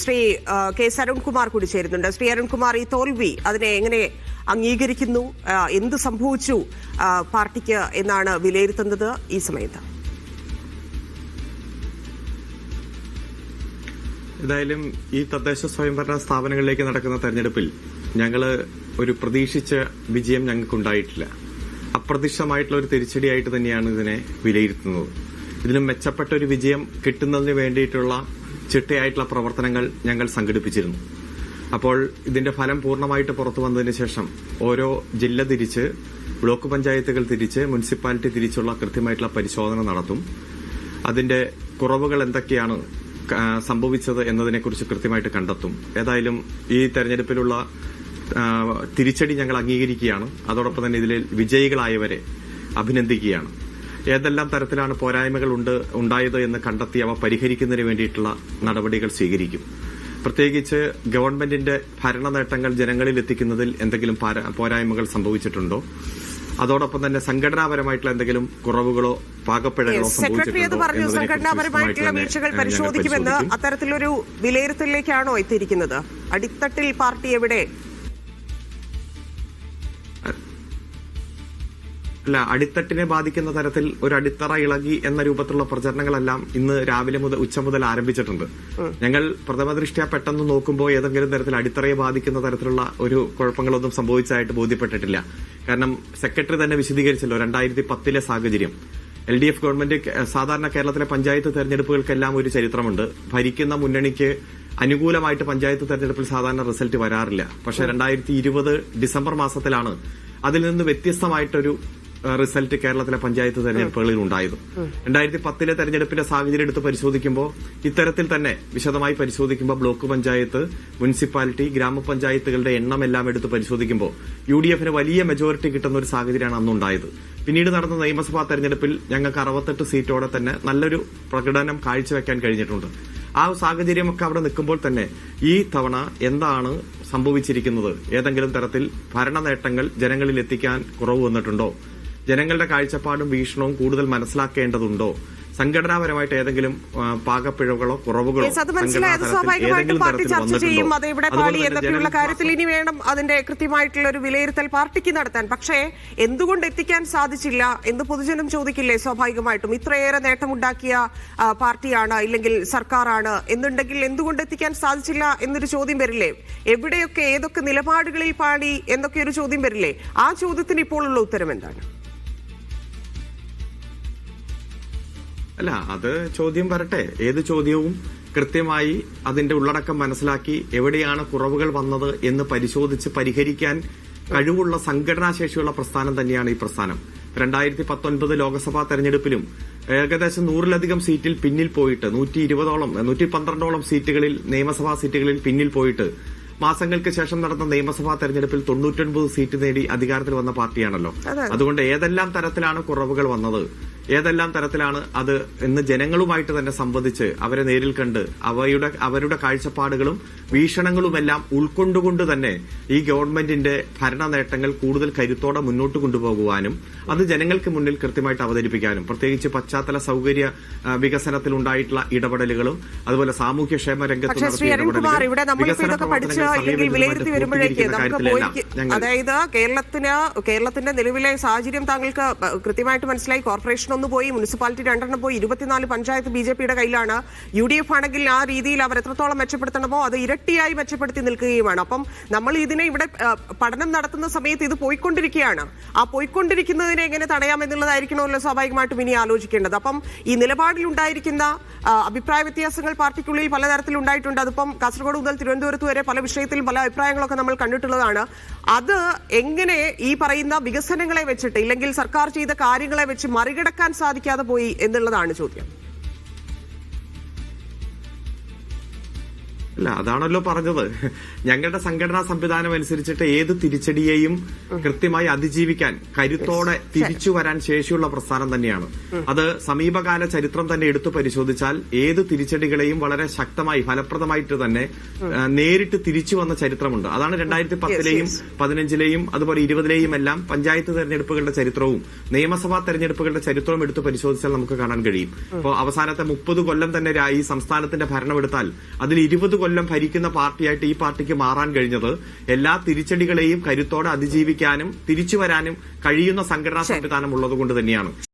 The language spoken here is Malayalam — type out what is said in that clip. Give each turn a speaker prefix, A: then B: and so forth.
A: ശ്രീ കെ എസ് അരുൺകുമാർ കൂടി ചേരുന്നുണ്ട്. ശ്രീ അരുൺകുമാർ ഈ തോൽവി അതിനെ എങ്ങനെ അംഗീകരിക്കുന്നു? എന്ത് സംഭവിച്ചു പാർട്ടിക്ക് എന്നാണ് വിലയിരുത്തുന്നത് ഈ സമയത്ത്?
B: ഏതായാലും ഈ തദ്ദേശ സ്വയംഭരണ സ്ഥാപനങ്ങളിലേക്ക് നടക്കുന്ന തെരഞ്ഞെടുപ്പിൽ ഞങ്ങൾ ഒരു പ്രതീക്ഷിച്ച വിജയം ഞങ്ങൾക്കുണ്ടായിട്ടില്ല. അപ്രതീക്ഷിതമായിട്ടുള്ള ഒരു തിരിച്ചടിയായിട്ട് തന്നെയാണ് ഇതിനെ വിലയിരുത്തുന്നത്. ഇതിലും മെച്ചപ്പെട്ട ഒരു വിജയം കിട്ടുന്നതിന് വേണ്ടിയിട്ടുള്ള ചിട്ടയായിട്ടുള്ള പ്രവർത്തനങ്ങൾ ഞങ്ങൾ സംഘടിപ്പിച്ചിരുന്നു. അപ്പോൾ ഇതിന്റെ ഫലം പൂർണമായിട്ട് പുറത്തു വന്നതിന് ശേഷം ഓരോ ജില്ല തിരിച്ച് ബ്ലോക്ക് പഞ്ചായത്തുകൾ തിരിച്ച് മുനിസിപ്പാലിറ്റി തിരിച്ചുള്ള കൃത്യമായിട്ടുള്ള പരിശോധന നടത്തും. അതിന്റെ കുറവുകൾ എന്തൊക്കെയാണ് സംഭവിച്ചത് എന്നതിനെക്കുറിച്ച് കൃത്യമായിട്ട് കണ്ടെത്തും. ഏതായാലും ഈ തെരഞ്ഞെടുപ്പിലുള്ള തിരിച്ചടി ഞങ്ങൾ അംഗീകരിക്കുകയാണ്. അതോടൊപ്പം തന്നെ ഇതിൽ വിജയികളായവരെ അഭിനന്ദിക്കുകയാണ്. ഏതെല്ലാം തരത്തിലാണ് പോരായ്മകൾ ഉണ്ട് ഉണ്ടായത് എന്ന് കണ്ടെത്തി അവ പരിഹരിക്കുന്നതിന് വേണ്ടിയിട്ടുള്ള നടപടികൾ സ്വീകരിക്കും. പ്രത്യേകിച്ച് ഗവൺമെന്റിന്റെ ഭരണ നേട്ടങ്ങൾ ജനങ്ങളിൽ എത്തിക്കുന്നതിൽ എന്തെങ്കിലും പോരായ്മകൾ സംഭവിച്ചിട്ടുണ്ടോ? അതോടൊപ്പം തന്നെ സംഘടനാപരമായിട്ടുള്ള എന്തെങ്കിലും കുറവുകളോ പാകപ്പിഴകളോ
A: സെക്രട്ടറി അത് പറഞ്ഞു സംഘടനാപരമായിട്ടുള്ള വീഴ്ചകൾ പരിശോധിക്കുമെന്ന് അത്തരത്തിലൊരു വിലയിരുത്തലിലേക്കാണോ എത്തിയിരിക്കുന്നത്? അടിത്തട്ടിൽ പാർട്ടി എവിടെ?
B: അല്ല അടിത്തട്ടിനെ ബാധിക്കുന്ന തരത്തിൽ ഒരു അടിത്തറ ഇളകി എന്ന രൂപത്തിലുള്ള പ്രചരണങ്ങളെല്ലാം ഇന്ന് രാവിലെ മുതൽ ഉച്ച മുതൽ ആരംഭിച്ചിട്ടുണ്ട്. ഞങ്ങൾ പ്രഥമ ദൃഷ്ട്യാ പെട്ടെന്ന് നോക്കുമ്പോൾ ഏതെങ്കിലും തരത്തിൽ അടിത്തറയെ ബാധിക്കുന്ന തരത്തിലുള്ള ഒരു കുഴപ്പങ്ങളൊന്നും സംഭവിച്ചതായിട്ട് ബോധ്യപ്പെട്ടിട്ടില്ല. കാരണം സെക്രട്ടറി തന്നെ വിശദീകരിച്ചല്ലോ രണ്ടായിരത്തി പത്തിലെ സാഹചര്യം. എൽ ഡി എഫ് ഗവൺമെന്റ് സാധാരണ കേരളത്തിലെ പഞ്ചായത്ത് തെരഞ്ഞെടുപ്പുകൾക്കെല്ലാം ഒരു ചരിത്രമുണ്ട്. ഭരിക്കുന്ന മുന്നണിക്ക് അനുകൂലമായിട്ട് പഞ്ചായത്ത് തെരഞ്ഞെടുപ്പിൽ സാധാരണ റിസൾട്ട് വരാറില്ല. പക്ഷെ രണ്ടായിരത്തി ഇരുപത് ഡിസംബർ മാസത്തിലാണ് അതിൽ നിന്ന് വ്യത്യസ്തമായിട്ടൊരു റിസൾട്ട് കേരളത്തിലെ പഞ്ചായത്ത് തെരഞ്ഞെടുപ്പുകളിൽ ഉണ്ടായത്. രണ്ടായിരത്തി പത്തിലെ തെരഞ്ഞെടുപ്പിന്റെ സാഹചര്യം എടുത്ത് പരിശോധിക്കുമ്പോൾ ഇത്തരത്തിൽ തന്നെ വിശദമായി പരിശോധിക്കുമ്പോൾ ബ്ലോക്ക് പഞ്ചായത്ത് മുനിസിപ്പാലിറ്റി ഗ്രാമപഞ്ചായത്തുകളുടെ എണ്ണം എല്ലാം എടുത്ത് പരിശോധിക്കുമ്പോൾ യു ഡി എഫിന് വലിയ മെജോറിറ്റി കിട്ടുന്ന ഒരു സാഹചര്യമാണ് അന്നുണ്ടായത്. പിന്നീട് നടന്ന നിയമസഭാ തെരഞ്ഞെടുപ്പിൽ ഞങ്ങൾക്ക് അറുപത്തെട്ട് സീറ്റോടെ തന്നെ നല്ലൊരു പ്രകടനം കാഴ്ചവെക്കാൻ കഴിഞ്ഞിട്ടുണ്ട്. ആ സാഹചര്യമൊക്കെ അവിടെ നിൽക്കുമ്പോൾ തന്നെ ഈ തവണ എന്താണ് സംഭവിച്ചിരിക്കുന്നത്? ഏതെങ്കിലും തരത്തിൽ ഭരണ നേട്ടങ്ങൾ ജനങ്ങളിൽ എത്തിക്കാൻ കുറവ് വന്നിട്ടുണ്ടോ? ജനങ്ങളുടെ കാഴ്ചപ്പാടും വീക്ഷണവും കൂടുതൽ മനസ്സിലാക്കേണ്ടതുണ്ടോ? സംഘടനാപരമായിട്ട് ഏതെങ്കിലും പാകപ്പിഴവുകളോ കുറവുകളോ
A: അത്
B: മനസ്സിലായത്
A: സ്വാഭാവികമായിട്ടും പാർട്ടി ചർച്ച ചെയ്യും? അത് ഇവിടെ പാളി എന്നൊക്കെയുള്ള കാര്യത്തിൽ ഇനി വേണം അതിന്റെ കൃത്യമായിട്ടുള്ള ഒരു വിലയിരുത്തൽ പാർട്ടിക്ക് നടത്താൻ. പക്ഷേ എന്തുകൊണ്ട് എത്തിക്കാൻ സാധിച്ചില്ല എന്ന് പൊതുജനം ചോദിക്കില്ലേ സ്വാഭാവികമായിട്ടും? ഇത്രയേറെ നേട്ടമുണ്ടാക്കിയ പാർട്ടിയാണ് ഇല്ലെങ്കിൽ സർക്കാരാണ് എന്നുണ്ടെങ്കിൽ എന്തുകൊണ്ട് എത്തിക്കാൻ സാധിച്ചില്ല എന്നൊരു ചോദ്യം വരില്ലേ? എവിടെയൊക്കെ ഏതൊക്കെ നിലപാടുകളിൽ പാടി എന്നൊക്കെ ഒരു ചോദ്യം വരില്ലേ? ആ ചോദ്യത്തിന് ഇപ്പോഴുള്ള ഉത്തരം എന്താണ്?
B: അല്ല അത് ചോദ്യം വരട്ടെ. ഏത് ചോദ്യവും കൃത്യമായി അതിന്റെ ഉള്ളടക്കം മനസ്സിലാക്കി എവിടെയാണ് കുറവുകൾ വന്നത് എന്ന് പരിശോധിച്ച് പരിഹരിക്കാൻ കഴിവുള്ള സംഘടനാശേഷിയുള്ള പ്രസ്ഥാനം തന്നെയാണ് ഈ പ്രസ്ഥാനം. രണ്ടായിരത്തി പത്തൊൻപത് ലോക്സഭാ തെരഞ്ഞെടുപ്പിലും ഏകദേശം നൂറിലധികം സീറ്റിൽ പിന്നിൽ പോയിട്ട് നൂറ്റി ഇരുപതോളം നൂറ്റി പന്ത്രണ്ടോളം സീറ്റുകളിൽ നിയമസഭാ സീറ്റുകളിൽ പിന്നിൽ പോയിട്ട് മാസങ്ങൾക്ക് ശേഷം നടന്ന നിയമസഭാ തെരഞ്ഞെടുപ്പിൽ തൊണ്ണൂറ്റൊൻപത് സീറ്റ് നേടി അധികാരത്തിൽ വന്ന പാർട്ടിയാണല്ലോ. അതുകൊണ്ട് ഏതെല്ലാം തരത്തിലാണ് കുറവുകൾ വന്നത്? ഏതെല്ലാം തരത്തിലാണ് അത് എന്ന് ജനങ്ങളുമായിട്ട് തന്നെ സംവദിച്ച് അവരെ നേരിൽ കണ്ട് അവയുടെ അവരുടെ കാഴ്ചപ്പാടുകളും വീക്ഷണങ്ങളുമെല്ലാം ഉൾക്കൊണ്ടുകൊണ്ട് തന്നെ ഈ ഗവൺമെന്റിന്റെ ഭരണ നേട്ടങ്ങൾ കൂടുതൽ കരുത്തോടെ മുന്നോട്ട് കൊണ്ടുപോകുവാനും അത് ജനങ്ങൾക്ക് മുന്നിൽ കൃത്യമായിട്ട് അവതരിപ്പിക്കാനും പ്രത്യേകിച്ച് പശ്ചാത്തല സൗകര്യ വികസനത്തിൽ ഉണ്ടായിട്ടുള്ള ഇടപെടലുകളും അതുപോലെ സാമൂഹ്യക്ഷേമ രംഗത്ത്
A: അതായത് കേരളത്തിന് കേരളത്തിന്റെ നിലവിലെ സാഹചര്യം താങ്കൾക്ക് കൃത്യമായിട്ട് മനസ്സിലായി. കോർപ്പറേഷൻ ഒന്ന് പോയി മുനിസിപ്പാലിറ്റി രണ്ടെണ്ണം പോയി. ഇരുപത്തിനാല് പഞ്ചായത്ത് ബി ജെ പിയുടെ കയ്യിലാണ്. യു ഡി എഫ് ആണെങ്കിൽ ആ രീതിയിൽ അവർ എത്രത്തോളം മെച്ചപ്പെടുത്തണമോ അത് ഇരട്ടിയായി മെച്ചപ്പെടുത്തി നിൽക്കുകയുമാണ്. അപ്പം നമ്മൾ ഇതിനെ ഇവിടെ പഠനം നടത്തുന്ന സമയത്ത് ഇത് പോയിക്കൊണ്ടിരിക്കുകയാണ്. ആ പോയിക്കൊണ്ടിരിക്കുന്നതിനെ എങ്ങനെ തടയാം എന്നുള്ളതായിരിക്കണമല്ലോ സ്വാഭാവികമായിട്ടും ഇനി ആലോചിക്കേണ്ടത്. അപ്പം ഈ ആ, അഭിപ്രായ വ്യത്യാസങ്ങൾ പാർട്ടിക്കുള്ളിൽ പലതരത്തിൽ ഉണ്ടായിട്ടുണ്ട്. അതിപ്പം കാസർഗോഡ് മുതൽ തിരുവനന്തപുരത്ത് വരെ പല വിഷയത്തിലും പല അഭിപ്രായങ്ങളൊക്കെ നമ്മൾ കണ്ടിട്ടുള്ളതാണ്. അത് എങ്ങനെ ഈ പറയുന്ന വികസനങ്ങളെ വെച്ചിട്ട് ഇല്ലെങ്കിൽ സർക്കാർ ചെയ്ത കാര്യങ്ങളെ വെച്ച് മറികടക്കാൻ സാധിക്കാതെ പോയി എന്നുള്ളതാണ് ചോദ്യം.
B: അല്ല അതാണല്ലോ പറഞ്ഞത്. ഞങ്ങളുടെ സംഘടനാ സംവിധാനം അനുസരിച്ചിട്ട് ഏത് തിരിച്ചടിയെയും കൃത്യമായി അതിജീവിക്കാൻ കരുത്തോടെ തിരിച്ചു വരാൻ ശേഷിയുള്ള പ്രസ്ഥാനം തന്നെയാണ്. അത് സമീപകാല ചരിത്രം തന്നെ എടുത്തു പരിശോധിച്ചാൽ ഏത് തിരിച്ചടികളെയും വളരെ ശക്തമായി ഫലപ്രദമായിട്ട് തന്നെ നേരിട്ട് തിരിച്ചു വന്ന ചരിത്രമുണ്ട്. അതാണ് രണ്ടായിരത്തി പത്തിലെയും. പതിനഞ്ചിലെയും അതുപോലെ ഇരുപതിലെയും എല്ലാം പഞ്ചായത്ത് തെരഞ്ഞെടുപ്പുകളുടെ ചരിത്രവും നിയമസഭാ തെരഞ്ഞെടുപ്പുകളുടെ ചരിത്രവും എടുത്തു പരിശോധിച്ചാൽ നമുക്ക് കാണാൻ കഴിയും. അപ്പോൾ അവസാനത്തെ മുപ്പത് കൊല്ലം തന്നെ ഈ സംസ്ഥാനത്തിന്റെ ഭരണമെടുത്താൽ അതിൽ ഇരുപത് കൊല്ലം ഭരിക്കുന്ന പാർട്ടിയായിട്ട് ഈ പാർട്ടിക്ക് മാറാൻ കഴിഞ്ഞത് എല്ലാ തിരിച്ചടികളെയും കരുത്തോടെ അതിജീവിക്കാനും തിരിച്ചു വരാനും കഴിയുന്ന സംഘടനാ സംവിധാനം ഉള്ളത് കൊണ്ട് തന്നെയാണ്.